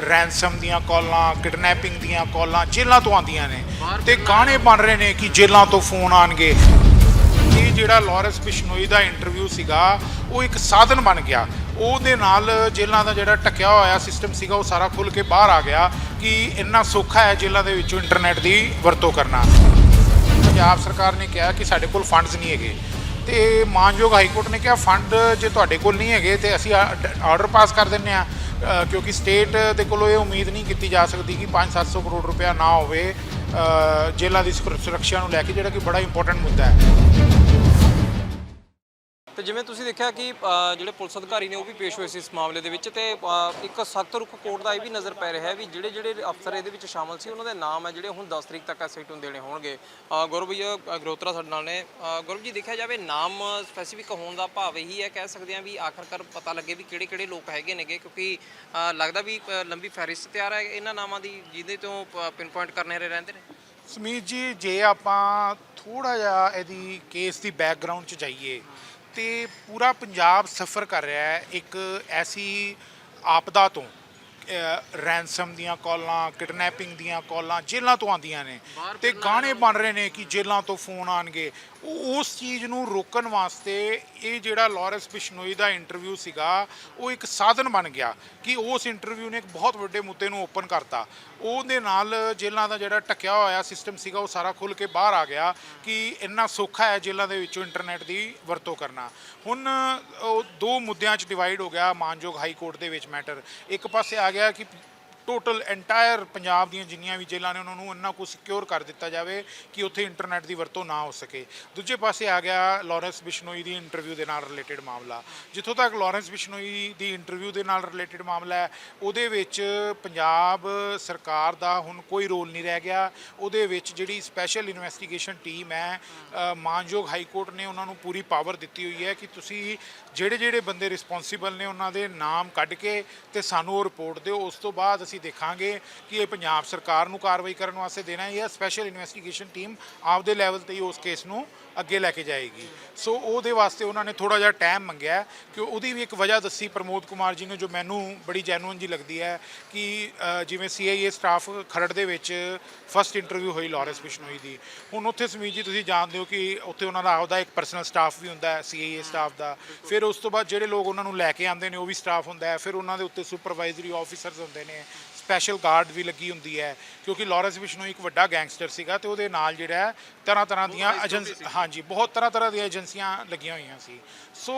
Ransom ਦੀਆਂ ਕਾਲਾਂ, kidnapping ਦੀਆਂ ਕਾਲਾਂ ਜੇਲ੍ਹਾਂ ਤੋਂ ਆਉਂਦੀਆਂ ਨੇ ਤੇ ਗਾਣੇ ਬਣ ਰਹੇ ਨੇ ਕਿ ਜੇਲ੍ਹਾਂ ਤੋਂ ਫੋਨ ਆਣਗੇ ਇਹ ਜਿਹੜਾ ਲਾਰੈਂਸ ਬਿਸ਼ਨੋਈ ਦਾ ਇੰਟਰਵਿਊ ਸੀਗਾ, ਉਹ ਇੱਕ ਸਾਧਨ ਬਣ ਗਿਆ। ਉਹਦੇ ਨਾਲ ਜੇਲ੍ਹਾਂ ਦਾ ਜਿਹੜਾ ਟਕਿਆ ਹੋਇਆ ਸਿਸਟਮ ਸੀਗਾ, ਉਹ ਸਾਰਾ ਖੁੱਲ ਕੇ ਬਾਹਰ ਆ ਗਿਆ ਕਿ ਇੰਨਾ ਸੌਖਾ ਹੈ ਜੇਲ੍ਹਾਂ ਦੇ ਵਿੱਚੋਂ ਇੰਟਰਨੈਟ ਦੀ ਵਰਤੋਂ ਕਰਨਾ। ਪੰਜਾਬ ਸਰਕਾਰ ਨੇ ਕਿਹਾ ਕਿ ਸਾਡੇ ਕੋਲ ਫੰਡਸ ਨਹੀਂ ਹੈਗੇ। ਤੇ ਮਾਨਯੋਗ ਹਾਈ ਕੋਰਟ ਨੇ ਕਿਹਾ ਫੰਡ ਜੇ ਤੁਹਾਡੇ ਕੋਲ ਨਹੀਂ ਹੈਗੇ ਤੇ ਅਸੀਂ ਆਰਡਰ ਪਾਸ ਕਰ ਦਿੰਨੇ ਆ ਕਿਉਂਕਿ ਸਟੇਟ ਦੇ ਕੋਲੋਂ ਇਹ ਉਮੀਦ ਨਹੀਂ ਕੀਤੀ ਜਾ ਸਕਦੀ ਕਿ 5-700 ਕਰੋੜ ਰੁਪਇਆ ਨਾ ਹੋਵੇ ਜੇਲ੍ਹਾਂ ਦੀ ਸੁਰ- ਸੁਰੱਖਿਆ ਨੂੰ ਲੈ ਕੇ, ਜਿਹੜਾ ਕਿ ਬੜਾ ਇੰਪੋਰਟੈਂਟ ਮੁੱਦਾ ਹੈ। ਤੇ ਜਿਵੇਂ ਤੁਸੀਂ ਦੇਖਿਆ ਕਿ ਅ, ਜਿਹੜੇ ਪੁਲਿਸ ਅਧਿਕਾਰੀ ਨੇ ਉਹ ਵੀ ਪੇਸ਼ ਹੋਏ ਸੀ ਇਸ ਮਾਮਲੇ ਦੇ ਵਿੱਚ ਤੇ ਅ, ਇੱਕ ਸਖਤ ਰੁਖ ਕੋਰਟ ਦਾ ਇਹ ਵੀ ਨਜ਼ਰ ਪੈ ਰਿਹਾ ਹੈ ਵੀ ਜਿਹੜੇ ਜਿਹੜੇ ਅਫਸਰ ਇਹਦੇ ਵਿੱਚ ਸ਼ਾਮਲ ਸੀ ਉਹਨਾਂ ਦੇ ਨਾਮ ਹੈ ਜਿਹੜੇ ਹੁਣ 10 ਤਰੀਕ ਤੱਕ ਐਸਆਈਟੀ ਨੂੰ ਦੇਣੇ ਹੋਣਗੇ। ਅ, ਗੌਰਵ ਭਈਆ ਅ, ਗਰੋਤਰਾ ਸਾਡੇ ਨਾਲ ਨੇ। ਅ, ਗੌਰਵ ਜੀ ਦੇਖਿਆ ਜਾਵੇ ਨਾਮ ਸਪੈਸੀਫਿਕ ਹੋਣ ਦਾ ਭਾਵ ਇਹੀ ਹੈ ਕਹਿ ਸਕਦੇ ਹਾਂ ਵੀ ਆਖਰਕਾਰ ਪਤਾ ਲੱਗੇ ਵੀ ਕਿਹੜੇ ਕਿਹੜੇ ਲੋਕ ਹੈਗੇ ਨੇਗੇ ਕਿਉਂਕਿ ਅ, ਲੱਗਦਾ ਵੀ ਅ, ਲੰਬੀ ਫਹਿਰਿਸਤ ਤਿਆਰ ਹੈ। ਇਹਨਾਂ ਨਾਮਾਂ ਦੀ ਜਿਹਦੇ ਤੋਂ ਪਿਨ ਪੁਆਇੰਟ ਕਰਨੇ ਰਹਿੰਦੇ ਨੇ। ਸਮੀਤ ਜੀ ਜੇ ਆਪਾਂ ਥੋੜਾ ਜਿਹਾ ਇਹਦੀ ਕੇਸ ਦੀ ਬੈਕਗ੍ਰਾਉਂਡ 'ਚ ਜਾਈਏ ਤੇ ਪੂਰਾ ਪੰਜਾਬ ਸਫਰ ਕਰ ਰਿਹਾ ਹੈ ਇੱਕ ਐਸੀ ਆਪਦਾ ਤੋਂ। ਰੈਂਸਮ ਦੀਆਂ ਕਾਲਾਂ ਕਿਡਨੈਪਿੰਗ ਦੀਆਂ ਕਾਲਾਂ ਜੇਲ੍ਹਾਂ ਤੋਂ ਆਉਂਦੀਆਂ ਨੇ। ਤੇ ਗਾਣੇ ਬਣ ਰਹੇ ਨੇ ਕਿ ਜੇਲ੍ਹਾਂ ਤੋਂ ਫੋਨ ਆਣਗੇ ਉਸ ਚੀਜ਼ ਨੂੰ ਰੋਕਣ ਵਾਸਤੇ ਇਹ ਜਿਹੜਾ ਲਾਰੈਂਸ ਬਿਸ਼ਨੋਈ ਦਾ ਇੰਟਰਵਿਊ ਸੀਗਾ ਉਹ ਇੱਕ ਸਾਧਨ ਬਣ ਗਿਆ ਕਿ ਉਸ ਇੰਟਰਵਿਊ ਨੇ ਇੱਕ ਬਹੁਤ ਵੱਡੇ ਮੁੱਦੇ ਨੂੰ ਓਪਨ ਕਰਤਾ। ਉਹਦੇ ਨਾਲ ਜੇਲ੍ਹਾਂ ਦਾ ਜਿਹੜਾ ਟਕਿਆ ਹੋਇਆ ਸਿਸਟਮ ਸੀਗਾ ਉਹ ਸਾਰਾ ਖੁੱਲ ਕੇ ਬਾਹਰ ਆ ਗਿਆ ਕਿ ਇੰਨਾ ਸੌਖਾ ਹੈ ਜੇਲ੍ਹਾਂ ਦੇ ਵਿੱਚੋਂ ਇੰਟਰਨੈਟ ਦੀ ਵਰਤੋਂ ਕਰਨਾ। ਹੁਣ ਉਹ ਦੋ ਮੁੱਦਿਆਂ 'ਚ ਡਿਵਾਈਡ ਹੋ ਗਿਆ ਮਾਨਯੋਗ ਹਾਈ ਕੋਰਟ ਦੇ ਵਿੱਚ ਮੈਟਰ ਇੱਕ ਪਾਸੇ ਆ ਗਿਆ ਕਿ ਟੋਟਲ ਐਂਟਾਇਰ ਪੰਜਾਬ ਦੀਆਂ ਜਿੰਨੀਆਂ ਵੀ ਜੇਲ੍ਹਾਂ ਨੇ ਉਹਨਾਂ ਨੂੰ ਇੰਨਾ ਕੁ ਸਿਕਿਉਰ ਕਰ ਦਿੱਤਾ ਜਾਵੇ ਕਿ ਉੱਥੇ ਇੰਟਰਨੈਟ ਦੀ ਵਰਤੋਂ ਨਾ ਹੋ ਸਕੇ। ਦੂਜੇ ਪਾਸੇ ਆ ਗਿਆ ਲਾਰੈਂਸ ਬਿਸ਼ਨੋਈ ਦੀ ਇੰਟਰਵਿਊ ਦੇ ਨਾਲ ਰਿਲੇਟਡ ਮਾਮਲਾ। ਜਿੱਥੋਂ ਤੱਕ ਲਾਰੈਂਸ ਬਿਸ਼ਨੋਈ ਦੀ ਇੰਟਰਵਿਊ ਦੇ ਨਾਲ ਰਿਲੇਟਡ ਮਾਮਲਾ ਹੈ, ਉਹਦੇ ਵਿੱਚ ਪੰਜਾਬ ਸਰਕਾਰ ਦਾ ਹੁਣ ਕੋਈ ਰੋਲ ਨਹੀਂ ਰਹਿ ਗਿਆ। ਉਹਦੇ ਵਿੱਚ ਜਿਹੜੀ ਸਪੈਸ਼ਲ ਇਨਵੈਸਟੀਗੇਸ਼ਨ ਟੀਮ ਹੈ ਮਾਨਯੋਗ ਹਾਈ ਕੋਰਟ ਨੇ ਉਹਨਾਂ ਨੂੰ ਪੂਰੀ ਪਾਵਰ ਦਿੱਤੀ ਹੋਈ ਹੈ ਕਿ ਤੁਸੀਂ ਜਿਹੜੇ ਜਿਹੜੇ ਬੰਦੇ ਰਿਸਪੌਂਸੀਬਲ ਨੇ ਉਹਨਾਂ ਦੇ ਨਾਮ ਕੱਢ ਕੇ ਤੇ ਸਾਨੂੰ ਉਹ ਰਿਪੋਰਟ ਦਿਓ। ਉਸ ਤੋਂ ਬਾਅਦ ਅਸੀਂ ਦੇਖਾਂਗੇ ਕਿ ਇਹ ਪੰਜਾਬ ਸਰਕਾਰ ਨੂੰ ਕਾਰਵਾਈ ਕਰਨ ਵਾਸਤੇ ਦੇਣਾ ਹੈ ਜਾਂ ਸਪੈਸ਼ਲ ਇਨਵੈਸਟੀਗੇਸ਼ਨ ਟੀਮ ਆਪਦੇ ਲੈਵਲ ਤੇ ਹੀ ਉਸ ਕੇਸ ਨੂੰ ਅੱਗੇ ਲੈ ਕੇ ਜਾਏਗੀ। ਸੋ ਉਹਦੇ ਵਾਸਤੇ ਉਹਨਾਂ ਨੇ ਥੋੜਾ ਜਿਹਾ ਟਾਈਮ ਮੰਗਿਆ ਕਿ ਉਹਦੀ ਵੀ ਇੱਕ ਵਜ੍ਹਾ ਦੱਸੀ ਪ੍ਰਮੋਦ ਕੁਮਾਰ ਜੀ ਨੇ ਜੋ ਮੈਨੂੰ ਬੜੀ ਜੈਨੂਇਨ ਜੀ ਲੱਗਦੀ ਹੈ ਕਿ ਅ, ਜਿਵੇਂ ਸੀਆਈਏ ਸਟਾਫ ਖਰੜ ਦੇ ਵਿੱਚ ਫਸਟ ਇੰਟਰਵਿਊ ਹੋਈ ਲਾਰੈਂਸ ਬਿਸ਼ਨੋਈ ਦੀ। ਹੁਣ ਉੱਥੇ ਸਮੀਤ ਜੀ ਤੁਸੀਂ ਜਾਣਦੇ ਹੋ ਕਿ ਉੱਥੇ ਉਹਨਾਂ ਦਾ ਆਪਦਾ ਇੱਕ ਪਰਸਨਲ ਸਟਾਫ ਵੀ ਹੁੰਦਾ ਹੈ ਸੀਆਈਏ ਸਟਾਫ ਦਾ। ਫਿਰ ਉਸ ਤੋਂ ਬਾਅਦ ਜਿਹੜੇ ਲੋਕ ਉਹਨਾਂ ਨੂੰ ਲੈ ਕੇ ਆਉਂਦੇ ਨੇ ਉਹ ਵੀ ਸਟਾਫ ਹੁੰਦਾ ਹੈ। ਫਿਰ ਉਹਨਾਂ ਦੇ ਉੱਤੇ ਸੁਪਰਵਾਈਜ਼ਰੀ ਆਫੀਸਰਸ ਹੁੰਦੇ ਨੇ। ਸਪੈਸ਼ਲ ਗਾਰਡ ਵੀ ਲੱਗੀ ਹੁੰਦੀ ਹੈ ਕਿਉਂਕਿ ਲਾਰੈਂਸ ਬਿਸ਼ਨੋਈ ਇੱਕ ਵੱਡਾ ਗੈਂਗਸਟਰ ਸੀਗਾ ਤੇ ਉਹਦੇ ਨਾਲ ਜਿਹੜਾ ਤਰ੍ਹਾਂ ਤਰ੍ਹਾਂ ਦੀਆਂ ਏਜੰਸੀ ਹਾਂਜੀ ਬਹੁਤ ਤਰ੍ਹਾਂ ਤਰ੍ਹਾਂ ਦੀਆਂ ਏਜੰਸੀਆਂ ਲੱਗੀਆਂ ਹੋਈਆਂ ਸੀ। ਸੋ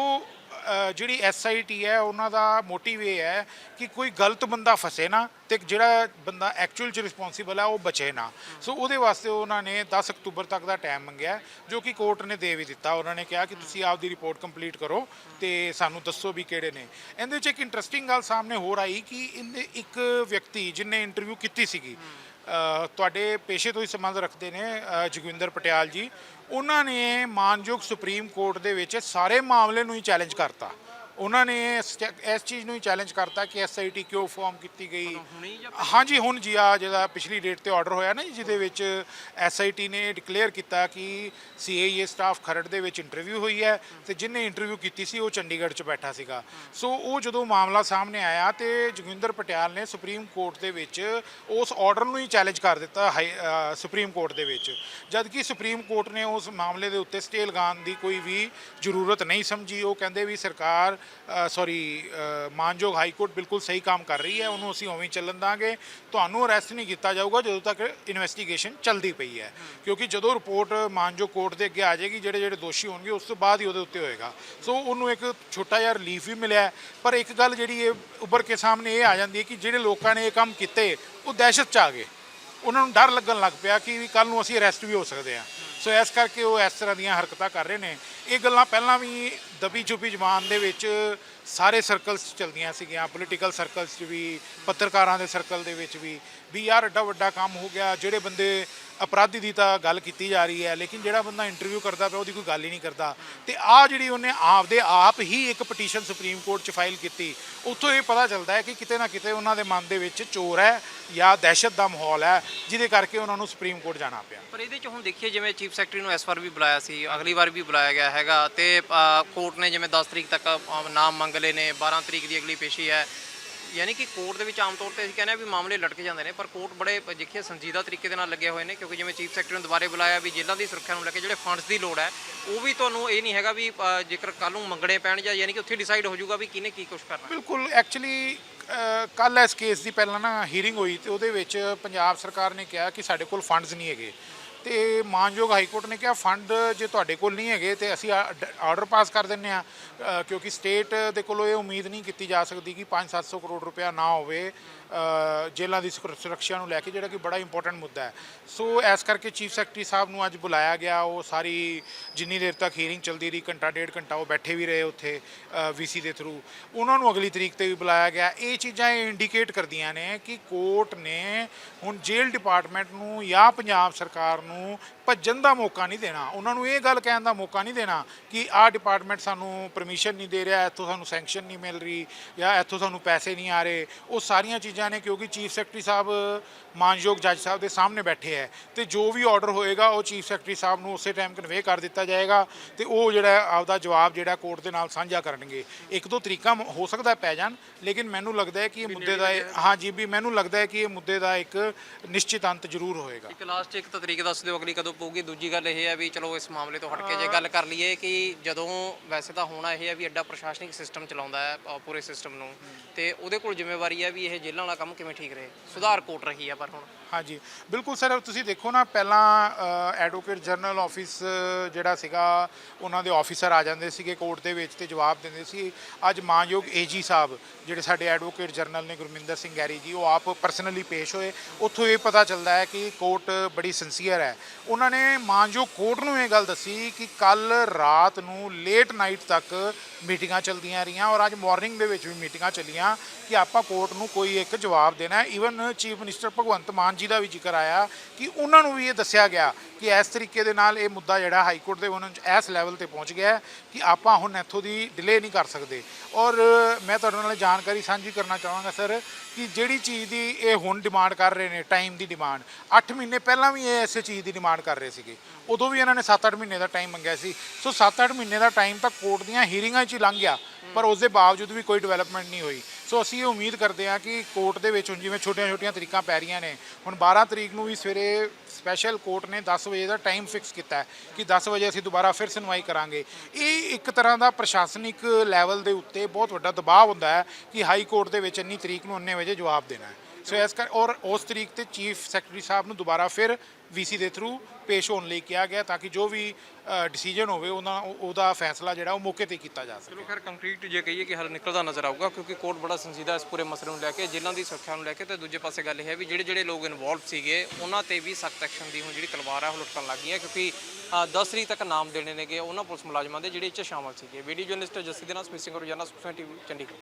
ਜਿਹੜੀ ਐਸਆਈਟੀ ਹੈ ਉਹਨਾਂ ਦਾ ਮੋਟਿਵ ਇਹ ਹੈ ਕਿ ਕੋਈ ਗਲਤ ਬੰਦਾ ਫਸੇ ਨਾ ਤੇ ਜਿਹੜਾ ਬੰਦਾ ਐਕਚੁਅਲ ਚ ਰਿਸਪੌਂਸੀਬਲ ਹੈ ਉਹ ਬਚੇ ਨਾ। ਸੋ ਉਹਦੇ ਵਾਸਤੇ ਉਹਨਾਂ ਨੇ 10 ਅਕਤੂਬਰ ਤੱਕ ਦਾ ਟਾਈਮ ਮੰਗਿਆ ਜੋ ਕਿ ਕੋਰਟ ਨੇ ਦੇ ਵੀ ਦਿੱਤਾ। ਉਹਨਾਂ ਨੇ ਕਿਹਾ ਕਿ ਤੁਸੀਂ ਆਪਦੀ ਰਿਪੋਰਟ ਕੰਪਲੀਟ ਕਰੋ ਤੇ ਸਾਨੂੰ ਦੱਸੋ ਵੀ ਕਿਹੜੇ ਨੇ। ਇਹਦੇ ਵਿੱਚ ਇੱਕ ਇੰਟਰਸਟਿੰਗ ਗੱਲ ਸਾਹਮਣੇ ਹੋਰ ਆਈ ਕਿ ਇੱਕ ਵਿਅਕਤੀ ਜਿਹਨੇ ਇੰਟਰਵਿਊ ਕੀਤੀ ਸੀਗੀ ਤੁਹਾਡੇ ਪੇਸ਼ੇ ਤੋਂ ਹੀ ਸੰਬੰਧ ਰੱਖਦੇ ਨੇ ਅ, ਪਟਿਆਲ ਜੀ। ਉਹਨਾਂ ਨੇ ਮਾਨਯੋਗ ਸੁਪਰੀਮ ਕੋਰਟ ਦੇ ਵਿੱਚ ਸਾਰੇ ਮਾਮਲੇ ਨੂੰ ਹੀ ਚੈਲੰਜ ਕਰਤਾ। ਉਹਨਾਂ ਨੇ ਇਸ ਚ- ਇਸ ਚੀਜ਼ ਨੂੰ ਹੀ ਚੈਲੰਜ ਕਰਤਾ ਕਿ ਐਸਆਈਟੀ ਕਿਉਂ ਫਾਰਮ ਕੀਤੀ ਗਈ। ਹੁਣੀ ਜਾਂ ਹਾਂਜੀ ਹੁਣ ਜੀ ਆ ਜਿਹੜਾ ਪਿਛਲੀ ਡੇਟ ਤੇ ਆਰਡਰ ਹੋਇਆ ਨਾ ਜੀ, ਜਿਹਦੇ ਵਿੱਚ ਐਸਆਈਟੀ ਨੇ ਡਿਕਲੇਅਰ ਕੀਤਾ ਕਿ ਸੀਏਏ ਸਟਾਫ ਖਰੜ ਦੇ ਵਿੱਚ ਇੰਟਰਵਿਊ ਹੋਈ ਹੈ ਤੇ ਜਿਹਨੇ ਇੰਟਰਵਿਊ ਕੀਤੀ ਸੀ ਉਹ ਚੰਡੀਗੜ੍ਹ 'ਚ ਬੈਠਾ ਸੀਗਾ। ਸੋ ਉਹ ਜਦੋਂ ਮਾਮਲਾ ਸਾਹਮਣੇ ਆਇਆ ਤੇ ਜੋਗਿੰਦਰ ਪਟਿਆਲ ਨੇ ਸੁਪਰੀਮ ਕੋਰਟ ਦੇ ਵਿੱਚ ਉਸ ਆਰਡਰ ਨੂੰ ਹੀ ਚੈਲੰਜ ਕਰ ਦਿੱਤਾ ਹਾਈ- ਅ, ਸੁਪਰੀਮ ਕੋਰਟ ਦੇ ਵਿੱਚ। ਜਦ ਕਿ ਸੁਪਰੀਮ ਕੋਰਟ ਨੇ ਉਸ ਮਾਮਲੇ ਦੇ ਉੱਤੇ ਸਟੇ ਲਗਾਉਣ ਦੀ ਕੋਈ ਵੀ ਜ਼ਰੂਰਤ ਨਹੀਂ ਸਮਝੀ ਉਹ ਕਹਿੰਦੇ ਵੀ ਸਰਕਾਰ ਸੌਰੀ ਮਾਨਯੋਗ ਹਾਈ ਕੋਰਟ ਬਿਲਕੁਲ ਸਹੀ ਕੰਮ ਕਰ ਰਹੀ ਹੈ, ਉਹਨੂੰ ਅਸੀਂ ਉਵੇਂ ਹੀ ਚੱਲਣ ਦਾਂਗੇ। ਤੁਹਾਨੂੰ ਅਰੈਸਟ ਨਹੀਂ ਕੀਤਾ ਜਾਊਗਾ ਜਦੋਂ ਤੱਕ ਇਨਵੈਸਟੀਗੇਸ਼ਨ ਚੱਲਦੀ ਪਈ ਹੈ। ਕਿਉਂਕਿ ਜਦੋਂ ਰਿਪੋਰਟ ਮਾਨਯੋਗ ਕੋਰਟ ਦੇ ਅੱਗੇ ਆ ਜਾਏਗੀ, ਜਿਹੜੇ ਜਿਹੜੇ ਦੋਸ਼ੀ ਹੋਣਗੇ, ਉਸ ਤੋਂ ਬਾਅਦ ਹੀ ਉਹਦੇ ਉੱਤੇ ਹੋਏਗਾ। ਸੋ ਉਹਨੂੰ ਇੱਕ ਛੋਟਾ ਜਿਹਾ ਰਿਲੀਫ ਵੀ ਮਿਲਿਆ ਪਰ ਇੱਕ ਗੱਲ ਜਿਹੜੀ ਇਹ ਉੱਭਰ ਕੇ ਸਾਹਮਣੇ ਇਹ ਆ ਜਾਂਦੀ ਹੈ ਕਿ ਜਿਹੜੇ ਲੋਕਾਂ ਨੇ ਇਹ ਕੰਮ ਕੀਤੇ, ਉਹ ਦਹਿਸ਼ਤ ਚ ਆ ਗਏ। ਉਹਨਾਂ ਨੂੰ ਡਰ ਲੱਗਣ ਲੱਗ ਪਿਆ ਕਿ ਵੀ ਕੱਲ ਨੂੰ ਅਸੀਂ ਅਰੈਸਟ ਵੀ ਹੋ ਸਕਦੇ ਹਾਂ। ਸੋ ਇਸ ਕਰਕੇ ਉਹ ਇਸ ਤਰ੍ਹਾਂ ਦੀਆਂ ਹਰਕਤਾਂ ਕਰ ਰਹੇ ਨੇ। ਇਹ ਗੱਲਾਂ ਪਹਿਲਾਂ ਵੀ ਦਬੀ ਛੁਪੀ ਜ਼ਬਾਨ ਦੇ ਵਿੱਚ ਸਾਰੇ ਸਰਕਲਸ 'ਚ ਚਲਦੀਆਂ ਸੀਗੀਆਂ ਪੋਲੀਟੀਕਲ ਸਰਕਲਸ 'ਚ ਵੀ, ਪੱਤਰਕਾਰਾਂ ਦੇ ਸਰਕਲ ਦੇ ਵਿੱਚ ਵੀ ਵੀ ਯਾਰ ਐਡਾ ਵੱਡਾ ਕੰਮ ਹੋ ਗਿਆ, ਜਿਹੜੇ ਬੰਦੇ ਅਪਰਾਧੀ ਦੀ ਤਾਂ ਗੱਲ ਕੀਤੀ ਜਾ ਰਹੀ ਹੈ, ਲੇਕਿਨ ਜਿਹੜਾ ਬੰਦਾ ਇੰਟਰਵਿਊ ਕਰਦਾ ਪਿਆ, ਉਹਦੀ ਕੋਈ ਗੱਲ ਹੀ ਨਹੀਂ ਕਰਦਾ। ਤੇ ਆ ਜਿਹੜੀ ਉਹਨੇ ਆਪਦੇ ਆਪ ਹੀ ਇੱਕ ਪਟੀਸ਼ਨ ਸੁਪਰੀਮ ਕੋਰਟ 'ਚ ਫਾਈਲ ਕੀਤੀ, ਉੱਥੋਂ ਇਹ ਪਤਾ ਚੱਲਦਾ ਹੈ ਕਿ ਕਿਤੇ ਨਾ ਕਿਤੇ ਉਹਨਾਂ ਦੇ ਮਨ ਦੇ ਵਿੱਚ ਚੋਰ ਹੈ ਜਾਂ ਦਹਿਸ਼ਤ ਦਾ ਮਾਹੌਲ ਹੈ, ਜਿਹਦੇ ਕਰਕੇ ਉਹਨਾਂ ਨੂੰ ਸੁਪਰੀਮ ਕੋਰਟ ਜਾਣਾ ਪਿਆ। ਪਰ ਇਹਦੇ ਚ ਹੁਣ ਦੇਖੀਏ, ਜਿਵੇਂ ਚੀਫ ਸੈਕਟਰੀ ਨੂੰ ਇਸ ਵਾਰ ਵੀ ਬੁਲਾਇਆ ਸੀ, ਅਗਲੀ ਵਾਰ ਵੀ ਬੁਲਾਇਆ ਗਿਆ ਹੈਗਾ, ਤੇ ਕੋਰਟ ਨੇ ਜਿਵੇਂ 10 ਤਰੀਕ ਤੱਕ ਨਾਮ ਮੰਗ ਲਏ ਨੇ 12 ਤਰੀਕ ਦੀ ਅਗਲੀ ਪੇਸ਼ੀ ਹੈ ਯਾਨੀ ਕਿ ਕੋਰਟ ਦੇ ਵਿੱਚ ਆਮ ਤੌਰ ਤੇ ਅਸੀਂ ਕਹਿੰਦੇ ਆ ਵੀ ਮਾਮਲੇ ਲਟਕ ਜਾਂਦੇ ਨੇ, ਪਰ ਕੋਰਟ ਬੜੇ ਦੇਖੀਏ ਸੰਜੀਦਾ ਤਰੀਕੇ ਦੇ ਨਾਲ ਲੱਗੇ ਹੋਏ ਨੇ, ਕਿਉਂਕਿ ਜਿਵੇਂ ਚੀਫ ਸੈਕਟਰੀ ਨੇ ਦੁਬਾਰੇ ਬੁਲਾਇਆ ਵੀ ਜੇਲ੍ਹਾਂ ਦੀ ਸੁਰੱਖਿਆ ਨੂੰ ਲੈ ਕੇ ਜਿਹੜੇ ਫੰਡਸ ਦੀ ਲੋੜ ਹੈ, ਉਹ ਵੀ ਤੁਹਾਨੂੰ ਇਹ ਨਹੀਂ ਹੈਗਾ ਵੀ ਜੇਕਰ ਕੱਲ ਨੂੰ ਮੰਗਣੇ ਪੈਣ ਜਾਂ ਯਾਨੀ ਕਿ ਉੱਥੇ ਡਿਸਾਈਡ ਹੋ ਜਾਊਗਾ ਵੀ ਕਿਹਨੇ ਕੀ ਕੁਝ ਕਰਨਾ। ਬਿਲਕੁਲ, ਐਕਚੁਅਲੀ ਕੱਲ ਇਸ ਕੇਸ ਦੀ ਪਹਿਲਾਂ ਨਾ ਹੀਅਰਿੰਗ ਹੋਈ ਤੇ ਉਹਦੇ ਵਿੱਚ ਪੰਜਾਬ ਸਰਕਾਰ ਨੇ ਕਿਹਾ ਕਿ ਸਾਡੇ ਕੋਲ ਫੰਡਸ ਨਹੀਂ ਹੈਗੇ। ਤੇ ਮਾਨਯੋਗ ਹਾਈ ਕੋਰਟ ਨੇ ਕਿਹਾ, ਫੰਡ ਜੇ ਤੁਹਾਡੇ ਕੋਲ ਨਹੀਂ ਹੈਗੇ ਤੇ ਅਸੀਂ ਆਰਡਰ ਪਾਸ ਕਰ ਦਿੰਨੇ ਆ ਕਿਉਂਕਿ ਸਟੇਟ ਦੇ ਕੋਲੋਂ ਇਹ ਉਮੀਦ ਨਹੀਂ ਕੀਤੀ ਜਾ ਸਕਦੀ ਕਿ 5-700 ਕਰੋੜ ਰੁਪਇਆ ਨਾ ਹੋਵੇ। ਜੇਲ੍ਹਾਂ ਦੀ ਸੁਰੱਖਿਆ ਨੂੰ ਲੈ ਕੇ, ਜਿਹੜਾ ਕਿ ਬੜਾ ਇੰਪੋਰਟੈਂਟ ਮੁੱਦਾ ਹੈ। ਸੋ ਇਸ ਕਰਕੇ ਚੀਫ ਸੈਕਟਰੀ ਸਾਹਿਬ ਨੂੰ ਅੱਜ ਬੁਲਾਇਆ ਗਿਆ। ਉਹ ਸਾਰੀ ਜਿੰਨੀ ਦੇਰ ਤੱਕ ਹੀਅਰਿੰਗ ਚੱਲਦੀ ਰਹੀ, ਘੰਟਾ, ਡੇਢ ਘੰਟਾ ਉਹ ਬੈਠੇ ਵੀ ਰਹੇ ਉੱਥੇ ਵੀਸੀ ਦੇ ਥਰੂ ਉਹਨਾਂ ਨੂੰ ਅਗਲੀ ਤਰੀਕ ਤੇ ਵੀ ਬੁਲਾਇਆ ਗਿਆ। ਇਹ ਚੀਜ਼ਾਂ ਇਹ ਇੰਡੀਕੇਟ ਕਰਦੀਆਂ ਨੇ ਕਿ ਕੋਰਟ ਨੇ ਹੁਣ ਜੇਲ੍ਹ ਡਿਪਾਰਟਮੈਂਟ ਨੂੰ ਜਾਂ ਪੰਜਾਬ ਸਰਕਾਰ ਨੂੰ ਭੱਜਣ ਦਾ ਮੌਕਾ ਨਹੀਂ ਦੇਣਾ। ਉਹਨਾਂ ਨੂੰ ਇਹ ਗੱਲ ਕਹਿਣ ਦਾ ਮੌਕਾ ਨਹੀਂ ਦੇਣਾ ਕਿ ਆਹ ਡਿਪਾਰਟਮੈਂਟ ਸਾਨੂੰ ਪਰਮਿਸ਼ਨ ਨਹੀਂ ਦੇ ਰਿਹਾ, ਇੱਥੋਂ ਸਾਨੂੰ ਸੈਂਕਸ਼ਨ ਨਹੀਂ ਮਿਲ ਰਹੀ ਜਾਂ ਇੱਥੋਂ ਸਾਨੂੰ ਪੈਸੇ ਨਹੀਂ ਆ ਰਹੇ। ਉਹ ਸਾਰੀਆਂ ਚੀਜ਼ਾਂ ਨੇ ਕਿਉਂਕਿ ਚੀਫ ਸੈਕਟਰੀ ਸਾਹਿਬ ਮਾਨਯੋਗ ਜੱਜ ਸਾਹਿਬ ਦੇ ਸਾਹਮਣੇ ਬੈਠੇ ਹੈ ਤੇ ਜੋ ਵੀ ਆਰਡਰ ਹੋਏਗਾ ਉਹ ਚੀਫ ਸੈਕਟਰੀ ਸਾਹਿਬ ਨੂੰ ਉਸੇ ਟਾਈਮ ਕਨਵੇ ਕਰ ਦਿੱਤਾ ਜਾਏਗਾ ਤੇ ਉਹ ਜਿਹੜਾ ਆਪਦਾ ਜਵਾਬ ਜਿਹੜਾ ਕੋਰਟ ਦੇ ਨਾਲ ਸਾਂਝਾ ਕਰਨਗੇ। ਇੱਕ ਦੋ ਤਰੀਕਾ ਹੋ ਸਕਦਾ ਪੈ ਜਾਣ ਲੇਕਿਨ ਮੈਨੂੰ ਲੱਗਦਾ ਹੈ ਕਿ ਇਹ ਮੁੱਦੇ ਦਾ ਇਹ- ਹਾਂ। ਜੀ ਵੀ ਮੈਨੂੰ ਲੱਗਦਾ ਹੈ ਕਿ ਇਹ ਮੁੱਦੇ ਦਾ ਇੱਕ ਨਿਸ਼ਚਿਤ ਅੰਤ ਜ਼ਰੂਰ ਹੋਏਗਾ। ਇੱਕ ਲਾਸਟ ਇੱਕ ਤਾਂ ਤਰੀਕ ਦੱਸ ਦਿਓ ਅਗਲੀ ਕਦੋਂ ਪਊਗੀ? ਦੂਜੀ ਗੱਲ ਇਹ ਹੈ ਵੀ ਚਲੋ ਇਸ ਮਾਮਲੇ ਤੋਂ ਹਟ ਕੇ ਜੇ ਗੱਲ ਕਰ ਲਈਏ ਕਿ ਜਦੋਂ ਵੈਸੇ ਤਾਂ ਹੋਣਾ ਇਹ ਹੈ ਵੀ ਐਡਾ ਪ੍ਰਸ਼ਾਸਨਿਕ ਸਿਸਟਮ ਚਲਾਉਂਦਾ ਹੈ ਪੂਰੇ ਸਿਸਟਮ ਨੂੰ ਤੇ ਉਹਦੇ ਕੋਲ ਜ਼ਿੰਮੇਵਾਰੀ ਹੈ ਵੀ ਇਹ ਜੇਲ੍ਹਾਂ ਵਾਲਾ ਕੰਮ ਕਿਵੇਂ ਠੀਕ ਰਹੇ? ਸੁਧਾਰ ਕੋਟ ਰਹੀ ਹੈ ਪਰ ਹੁਣ। ਹਾਂਜੀ। ਬਿਲਕੁਲ ਸਰ, ਤੁਸੀਂ ਦੇਖੋ ਨਾ, ਪਹਿਲਾਂ ਐਡਵੋਕੇਟ ਜਨਰਲ ਆਫਿਸ ਜਿਹੜਾ ਸੀਗਾ, ਉਹਨਾਂ ਦੇ ਆਫੀਸਰ ਆ ਜਾਂਦੇ ਸੀਗੇ ਕੋਰਟ ਦੇ ਵਿੱਚ ਤੇ ਜਵਾਬ ਦਿੰਦੇ ਸੀ। ਅੱਜ ਮਾਨਯੋਗ ਏਜੀ ਸਾਹਿਬ, ਜਿਹੜੇ ਸਾਡੇ ਐਡਵੋਕੇਟ ਜਨਰਲ ਨੇ ਗੁਰਮਿੰਦਰ ਸਿੰਘ ਗੈਰੀ ਜੀ, ਉਹ ਆਪ ਪਰਸਨਲੀ ਪੇਸ਼ ਹੋਏ। ਉੱਥੋਂ ਇਹ ਪਤਾ ਚੱਲਦਾ ਹੈ ਕਿ ਕੋਰਟ ਬੜੀ ਸਿੰਸੀਅਰ ਹੈ। ਉਹਨਾਂ ਨੇ ਮਾਨਯੋਗ ਕੋਰਟ ਨੂੰ ਇਹ ਗੱਲ ਦੱਸੀ ਕਿ ਕੱਲ ਰਾਤ ਨੂੰ ਲੇਟ ਨਾਈਟ ਤੱਕ ਮੀਟਿੰਗਾਂ ਚੱਲਦੀਆਂ ਰਹੀਆਂ ਔਰ ਅੱਜ ਮਾਰਨਿੰਗ ਦੇ ਵਿੱਚ ਵੀ ਮੀਟਿੰਗਾਂ ਚੱਲੀਆਂ ਕਿ ਆਪਾਂ ਕੋਰਟ ਨੂੰ ਕੋਈ ਇੱਕ ਜਵਾਬ ਦੇਣਾ ਹੈ। Even chief minister Bhagwant Mann ji ਦਾ ਵੀ ਜ਼ਿਕਰ ਆਇਆ ਕਿ ਉਹਨਾਂ ਨੂੰ ਵੀ ਇਹ ਦੱਸਿਆ ਗਿਆ ਕਿ ਇਸ ਤਰੀਕੇ ਦੇ ਨਾਲ ਇਹ ਮੁੱਦਾ ਜਿਹੜਾ ਹਾਈ ਕੋਰਟ ਦੇ ਉਹਨਾਂ ਚ ਇਸ ਲੈਵਲ ਤੇ ਪਹੁੰਚ ਗਿਆ ਕਿ ਆਪਾਂ ਹੁਣ ਇੱਥੋਂ ਦੀ ਡਿਲੇ ਨਹੀਂ ਕਰ ਸਕਦੇ। ਔਰ ਮੈਂ ਤੁਹਾਡੇ ਨਾਲ ਜਾਣਕਾਰੀ ਸਾਂਝੀ ਕਰਨਾ ਚਾਹਾਂਗਾ ਸਰ ਕਿ ਜਿਹੜੀ ਚੀਜ਼ ਦੀ ਇਹ ਹੁਣ ਡਿਮਾਂਡ ਕਰ ਰਹੇ ਨੇ ਟਾਈਮ ਦੀ ਡਿਮਾਂਡ 8 ਮਹੀਨੇ ਪਹਿਲਾਂ ਵੀ ਇਹ ਇਸੇ ਚੀਜ਼ ਦੀ ਡਿਮਾਂਡ ਕਰ ਰਹੇ ਸੀਗੇ। ਉਦੋਂ ਵੀ ਇਹਨਾਂ ਨੇ 7-8 ਮਹੀਨੇ ਦਾ ਟਾਈਮ ਮੰਗਿਆ ਸੀ। ਸੋ 7-8 ਮਹੀਨੇ ਦਾ ਟਾਈਮ ਤਾਂ ਕੋਰਟ ਦੀਆਂ ਹੀਰਿੰਗਾਂ 'ਚ ਹੀ ਲੰਘ ਗਿਆ, ਪਰ ਉਸ ਦੇ ਬਾਵਜੂਦ ਵੀ ਕੋਈ ਡਿਵੈਲਪਮੈਂਟ ਨਹੀਂ ਹੋਈ। ਸੋ ਅਸੀਂ ਇਹ ਉਮੀਦ ਕਰਦੇ ਹਾਂ ਕਿ ਕੋਰਟ ਦੇ ਵਿੱਚ ਹੁਣ ਜਿਵੇਂ ਛੋਟੀਆਂ-ਛੋਟੀਆਂ ਤਰੀਕਾਂ ਪੈ ਰਹੀਆਂ ਨੇ, ਹੁਣ 12 ਤਰੀਕ ਨੂੰ ਵੀ ਸਵੇਰੇ ਸਪੈਸ਼ਲ ਕੋਰਟ ਨੇ 10 ਵਜੇ ਦਾ ਟਾਈਮ ਫਿਕਸ ਕੀਤਾ ਹੈ ਕਿ 10 ਵਜੇ ਅਸੀਂ ਦੁਬਾਰਾ ਫਿਰ ਸੁਣਵਾਈ ਕਰਾਂਗੇ। ਇਹ ਇੱਕ ਤਰ੍ਹਾਂ ਦਾ ਪ੍ਰਸ਼ਾਸਨਿਕ ਲੈਵਲ ਦੇ ਉੱਤੇ ਬਹੁਤ ਵੱਡਾ ਦਬਾਅ ਹੁੰਦਾ ਹੈ ਕਿ ਹਾਈ ਕੋਰਟ ਦੇ ਵਿੱਚ ਇੰਨੀ ਤਰੀਕ ਨੂੰ ਉਨੇ ਵਜੇ ਜਵਾਬ ਦੇਣਾ ਹੈ। ਸੋ ਇਸ ਕਰ ਔਰ ਉਸ ਤਰੀਕ ਤੇ ਚੀਫ ਸੈਕਟਰੀ ਸਾਹਿਬ ਨੂੰ ਦੁਬਾਰਾ ਫਿਰ ਵੀਸੀ ਦੇ ਥਰੂ ਪੇਸ਼ ਹੋਣ ਲਈ ਕਿਹਾ ਗਿਆ ਤਾਂ ਕਿ ਜੋ ਵੀ ਡਿਸੀਜਨ ਹੋਵੇ ਉਹਨਾਂ ਉਹਦਾ ਫੈਸਲਾ ਜਿਹੜਾ ਉਹ ਮੌਕੇ ਤੇ ਕੀਤਾ ਜਾ ਸਕੇ। ਚਲੋ ਖੈਰ ਕੰਕਰੀਟ ਜੇ ਕਹੀਏ ਕਿ ਹੱਲ ਨਿਕਲਦਾ ਨਜ਼ਰ ਆਊਗਾ ਕਿਉਂਕਿ ਕੋਰਟ ਬੜਾ ਸੰਜੀਦਾ ਇਸ ਪੂਰੇ ਮਸਲੇ ਨੂੰ ਲੈ ਕੇ ਜੇਲ੍ਹਾਂ ਦੀ ਸੁਰੱਖਿਆ ਨੂੰ ਲੈ ਕੇ ਤੇ ਦੂਜੇ ਪਾਸੇ ਗੱਲ ਇਹ ਹੈ ਵੀ ਜਿਹੜੇ ਜਿਹੜੇ ਲੋਕ ਇਨਵੋਲਵ ਸੀਗੇ ਉਹਨਾਂ ਤੇ ਵੀ ਸਖਤ ਐਕਸ਼ਨ ਦੀ ਹੁਣ ਜਿਹੜੀ ਤਲਵਾਰ ਹੈ ਉਹ ਲਟਕਣ ਲੱਗ ਗਈ ਹੈ ਕਿਉਂਕਿ ਅ, 10 ਤਰੀਕ ਤੱਕ ਨਾਮ ਦੇਣੇ ਨੇਗੇ ਉਹਨਾਂ ਪੁਲਿਸ ਮੁਲਾਜ਼ਮਾਂ ਦੇ ਜਿਹੜੇ ਇਹ 'ਚ ਸ਼ਾਮਲ ਸੀਗੇ। ਵੀਡੀਓ ਜਰਨਲਿਸਟ ਜੱਸੀ ਦੇ ਨਾਲ ਸਮਿਸਿੰਗ ਰੋਜ਼ਾਨਾ ਸੁਖਸਾਂ ਟੀਵੀ ਚੰਡੀਗੜ੍ਹ।